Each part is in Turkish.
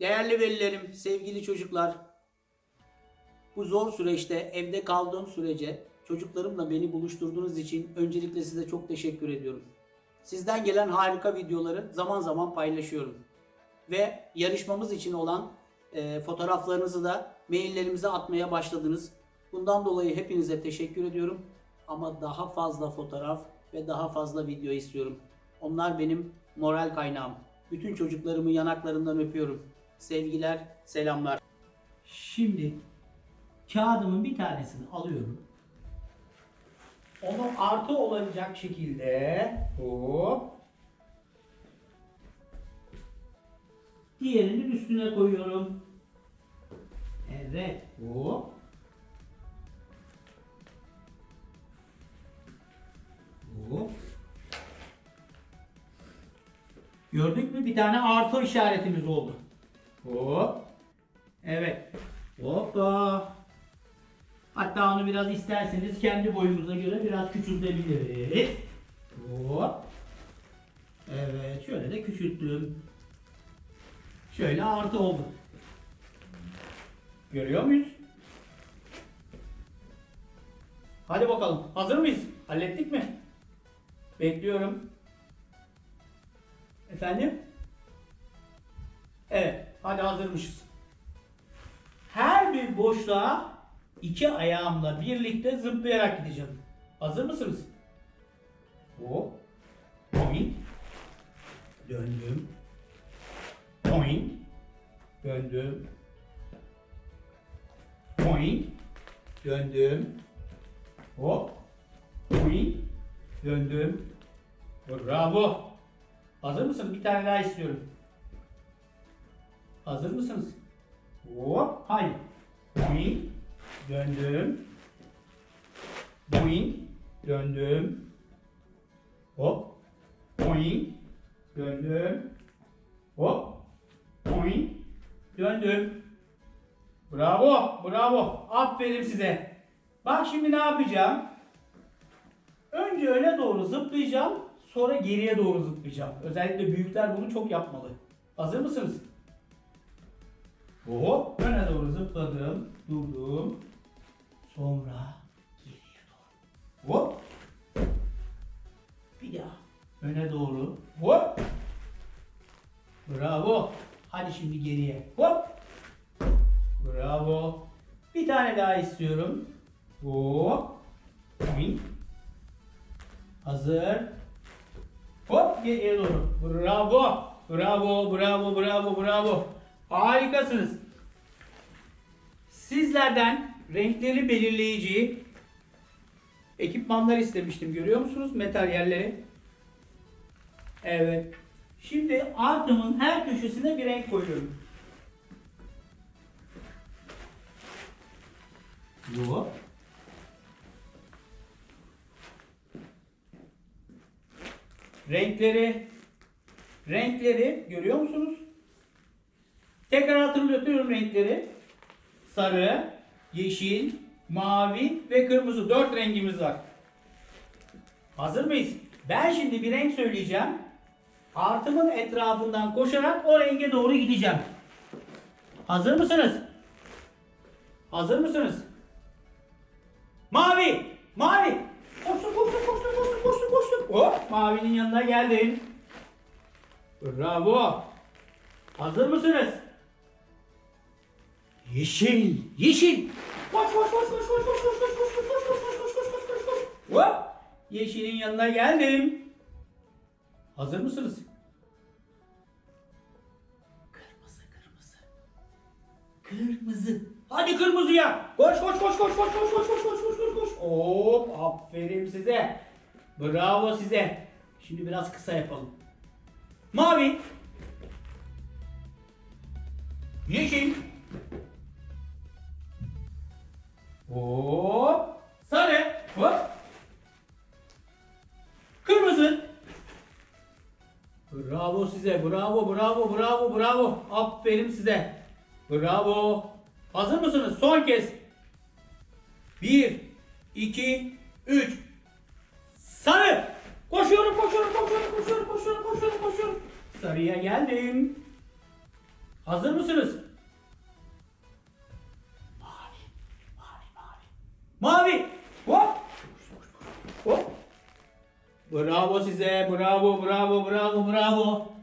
Değerli velilerim, sevgili çocuklar, bu zor süreçte evde kaldığım sürece çocuklarımla beni buluşturduğunuz için öncelikle size çok teşekkür ediyorum. Sizden gelen harika videoları zaman zaman paylaşıyorum. Ve yarışmamız için olan e, fotoğraflarınızı da maillerimize atmaya başladınız. Bundan dolayı hepinize teşekkür ediyorum. Ama daha fazla fotoğraf ve daha fazla video istiyorum. Onlar benim moral kaynağım. Bütün çocuklarımı yanaklarından öpüyorum. Sevgiler, selamlar. Şimdi kağıdımın bir tanesini alıyorum. Onu artı olacak şekilde hop diğerinin üstüne koyuyorum. Evet. Hop. Hop. Gördük mü? Bir tane artı işaretimiz oldu. Hop. Evet. Hoppa. Hatta onu biraz isterseniz kendi boyumuza göre biraz küçültebiliriz. Hop. Evet. Şöyle de küçülttüm. Şöyle artı oldu. Görüyor muyuz? Hadi bakalım. Hazır mıyız? Hallettik mi? Bekliyorum. Efendim? Evet. Hadi hazırmışız. Her bir boşluğa iki ayağımla birlikte zıplayarak gideceğim. Hazır mısınız? Hop. Boing. Döndüm. Boing. Döndüm. Boing. Döndüm. Hop. Boing. Döndüm. Bravo. Hazır mısın? Bir tane daha istiyorum. Hazır mısınız? Hop. Hayır. Boing. Döndüm. Boing. Döndüm. Hop. Boing. Döndüm. Hop. Boing. Döndüm. Bravo. Bravo. Aferin size. Bak şimdi ne yapacağım? Önce öne doğru zıplayacağım. Sonra geriye doğru zıplayacağım. Özellikle büyükler bunu çok yapmalı. Hazır mısınız? Hop. Öne doğru zıpladım. Durdum. Sonra geriye doğru. Hop. Bir daha. Öne doğru. Hop. Bravo. Hadi şimdi geriye. Hop. Bravo. Bir tane daha istiyorum. Hop. Boing. Hazır. Hop geriye doğru. Bravo. Bravo, bravo, bravo, bravo. Harikasınız. Sizlerden renkleri belirleyici ekipmanlar istemiştim. Görüyor musunuz materyalleri? Evet. Şimdi artımın her köşesine bir renk koyuyorum. Hop. Renkleri renkleri görüyor musunuz? Tekrar hatırlatıyorum renkleri. Sarı, yeşil, mavi ve kırmızı. Dört rengimiz var. Hazır mıyız? Ben şimdi bir renk söyleyeceğim. Artımın etrafından koşarak o renge doğru gideceğim. Hazır mısınız? Hazır mısınız? Mavi! Mavi! Koştum, koştum, koştum, koştum, koştum, koştum. Hop! Mavinin yanına geldim. Bravo! Hazır mısınız? Yeşil! Yeşil! Koş, koş, koş, koş, koş, koş, koş, koş, koş, koş, koş, koş, koş, koş, koş, koş, koş. Hop! Yeşilin yanına geldim. Hazır mısınız? Kırmızı, kırmızı. Kırmızı. Hadi kırmızıya. Koş koş koş koş koş koş koş koş koş koş koş koş. Hop aferin size. Bravo size. Şimdi biraz kısa yapalım. Mavi. Yeşil. Bravo, bravo, bravo, bravo. Aferin size. Bravo. Hazır mısınız? Son kez. 1, 2, 3. Sarı. Koşuyorum, koşuyorum, koşuyorum, koşuyorum, koşuyorum, koşuyorum, koşuyorum. Sarıya geldim. Hazır mısınız? Mavi. Mavi, mavi. Mavi. Hop. Hop. Bravo size. Bravo, bravo, bravo, bravo.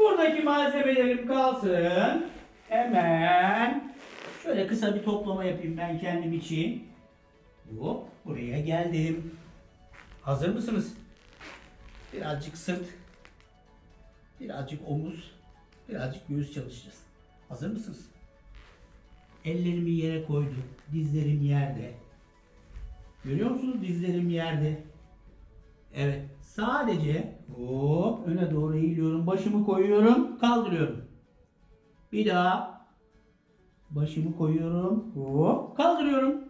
Buradaki malzemelerim kalsın. Hemen şöyle kısa bir toplama yapayım ben kendim için. Hop, buraya geldim. Hazır mısınız? Birazcık sırt, birazcık omuz, birazcık göğüs çalışacağız. Hazır mısınız? Ellerimi yere koydum. Dizlerim yerde. Görüyor musunuz? Dizlerim yerde. Evet. Sadece hop öne doğru eğiliyorum. Başımı koyuyorum. Kaldırıyorum. Bir daha. Başımı koyuyorum. Hop kaldırıyorum.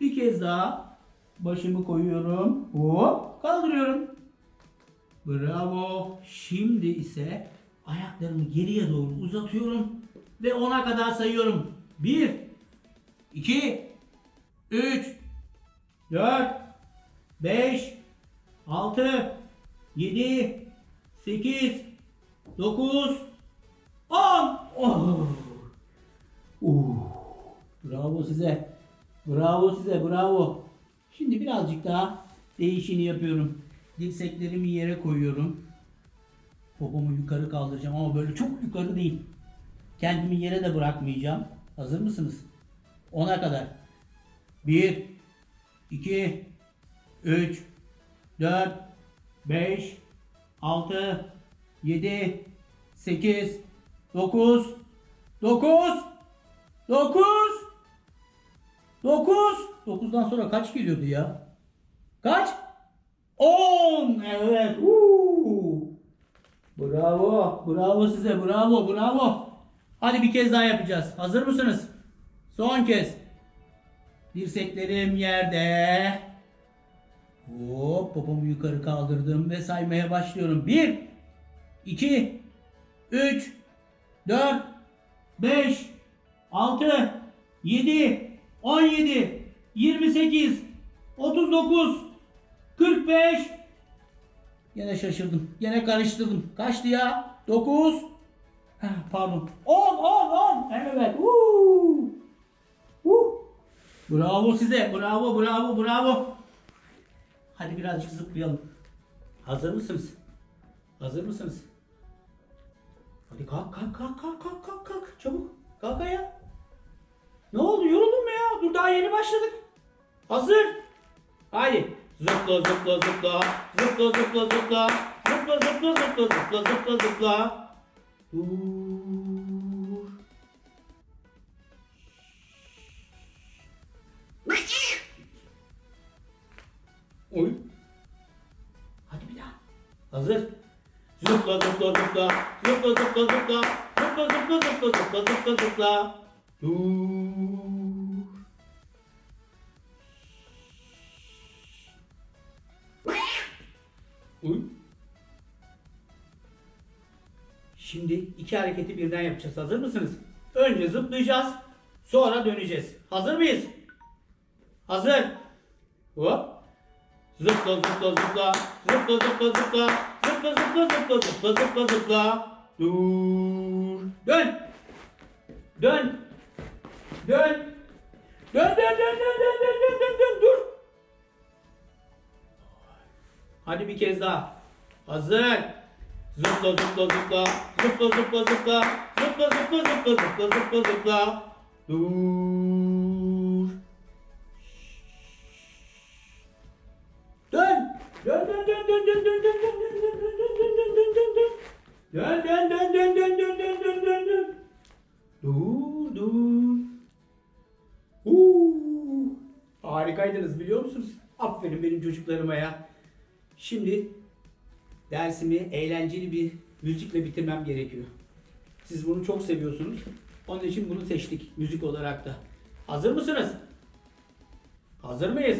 Bir kez daha. Başımı koyuyorum. Hop kaldırıyorum. Bravo. Şimdi ise ayaklarımı geriye doğru uzatıyorum ve ona kadar sayıyorum. 1 2 3 4 5 6 7 8 9 10 oh. Uh. Bravo size. Bravo size. Bravo. Şimdi birazcık daha değişini yapıyorum. Dirseklerimi yere koyuyorum. Popomu yukarı kaldıracağım ama böyle çok yukarı değil. Kendimi yere de bırakmayacağım. Hazır mısınız? 10'a kadar. 1 2 3 4 5 6 7 8 9 9 9 9 9'dan sonra kaç geliyordu ya? Kaç? 10 evet. Uuu. Bravo. Bravo size. Bravo. Bravo. Hadi bir kez daha yapacağız. Hazır mısınız? Son kez. Dirseklerim yerde. Hop popomu yukarı kaldırdım ve saymaya başlıyorum. 1 2 3 4 5 6 7 17 28 39 45 Yine şaşırdım. Yine karıştırdım. Kaçtı ya? 9 Heh, Pardon. 10 10 10 Evet. Woo! Woo! Bravo size. Bravo bravo bravo. Hadi birazcık zıplayalım. Hazır mısınız? Hazır mısınız? Hadi kalk kalk kalk kalk kalk kalk kalk çabuk. Kalk ayağa. Ne oldu yoruldun mu ya? Dur daha yeni başladık. Hazır. Haydi. Zıpla zıpla zıpla. Zıpla zıpla zıpla. Zıpla zıpla zıpla zıpla zıpla zıpla. Dur. Oy. Hadi bir daha. Hazır. Zıpla zıpla zıpla. Zıpla zıpla zıpla. Zıpla zıpla zıpla zıpla zıpla zıpla. Dur. Uy. Şimdi iki hareketi birden yapacağız. Hazır mısınız? Önce zıplayacağız. Sonra döneceğiz. Hazır mıyız? Hazır. Hop. Zıpla zıpla zıpla. Zıpla zıpla zıpla. Zıpla zıpla zıpla zıpla zıpla zıpla. Dur. Dön. Dön. Dön. Dön dön dön dön dön dön dön dön dön dur. Hadi bir kez daha. Hazır. Zıpla zıpla zıpla. Zıpla zıpla zıpla. Zıpla zıpla zıpla zıpla zıpla zıpla. Dur. Dön dön dön dön dön dön dön dön dön dön dön dön dön dön dön. Dön dön dön dön dön dön dön. Harikaydınız biliyor musunuz? Aferin benim çocuklarıma ya. Şimdi dersimi eğlenceli bir müzikle bitirmem gerekiyor. Siz bunu çok seviyorsunuz. Onun için bunu seçtik müzik olarak da. Hazır mısınız? Hazır mıyız?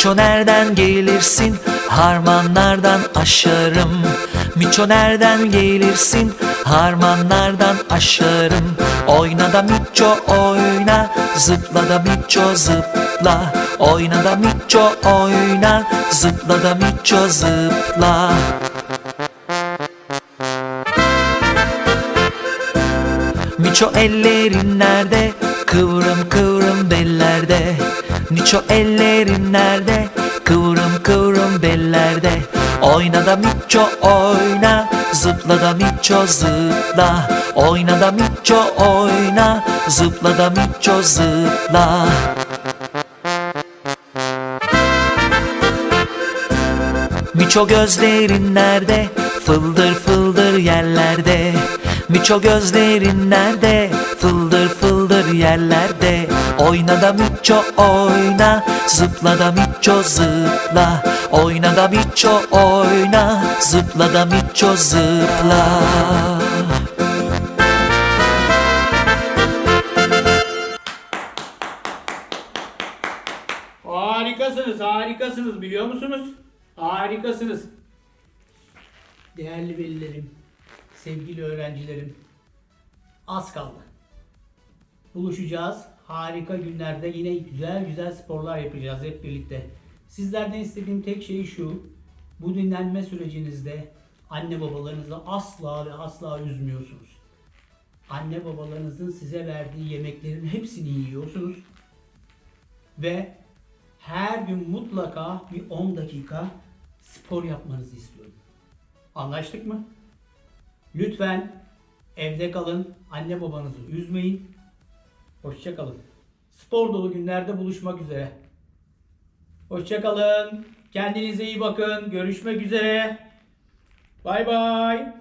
Miço nereden gelirsin? Harmanlardan aşarım. Miço nereden gelirsin? Harmanlardan aşarım. Oyna da Miço oyna. Zıpla da Miço zıpla. Oyna da Miço oyna. Zıpla da Miço zıpla. Miço ellerin nerede? Kıvrım kıvrım Miço ellerin nerede? Kıvrım kıvrım bellerde. Oyna da Miço oyna. Zıpla da Miço zıpla. Oyna da Miço oyna. Zıpla da Miço zıpla. Miço gözlerin nerede? Fıldır fıldır yerlerde. Miço gözlerin nerede? Fıldır fıldır yerlerde Oyna da Miço oyna Zıpla da Miço zıpla Oyna da Miço oyna Zıpla da Miço zıpla Harikasınız, harikasınız biliyor musunuz? Harikasınız. Değerli velilerim, sevgili öğrencilerim, az kaldı. Buluşacağız. Harika günlerde yine güzel güzel sporlar yapacağız hep birlikte. Sizlerden istediğim tek şey şu. Bu dinlenme sürecinizde anne babalarınızı asla ve asla üzmüyorsunuz. Anne babalarınızın size verdiği yemeklerin hepsini yiyorsunuz. Ve her gün mutlaka bir 10 dakika spor yapmanızı istiyorum. Anlaştık mı? Lütfen evde kalın, anne babanızı üzmeyin. Hoşça kalın. Spor dolu günlerde buluşmak üzere. Hoşça kalın. Kendinize iyi bakın. Görüşmek üzere. Bay bay.